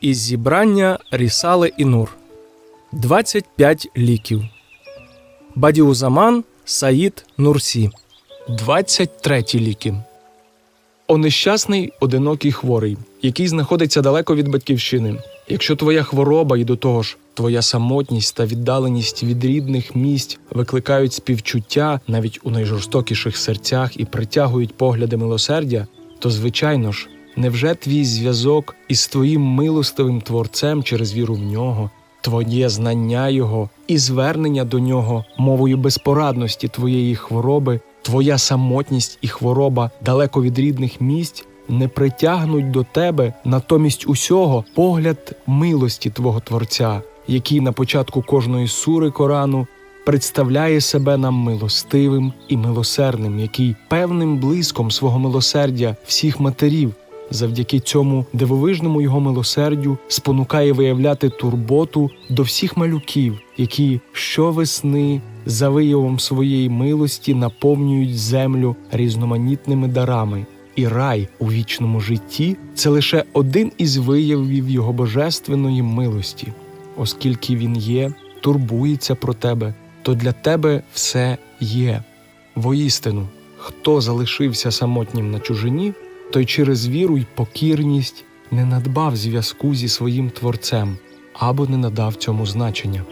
із зібрання Рісали і Нур 25 ліків. Бадіузаман Саїд Нурсі 23 ліки. О нещасний одинокий хворий, який знаходиться далеко від батьківщини. Якщо твоя хвороба і до того ж твоя самотність та віддаленість від рідних місць викликають співчуття навіть у найжорстокіших серцях і притягують погляди милосердя, то звичайно ж, невже твій зв'язок із твоїм милостивим творцем через віру в нього, твоє знання Його і звернення до нього мовою безпорадності твоєї хвороби, твоя самотність і хвороба далеко від рідних місць не притягнуть до тебе натомість усього погляд милості Твого Творця, який на початку кожної сури Корану представляє себе нам милостивим і милосердним, який певним блиском свого милосердя всіх матерів завдяки цьому дивовижному його милосердю спонукає виявляти турботу до всіх малюків, які щовесни за виявом своєї милості наповнюють землю різноманітними дарами. І рай у вічному житті це лише один із виявів його божественної милості, оскільки він є, турбується про тебе, то для тебе все є. Воістину, хто залишився самотнім на чужині, той через віру й покірність не надбав зв'язку зі своїм творцем або не надав цьому значення.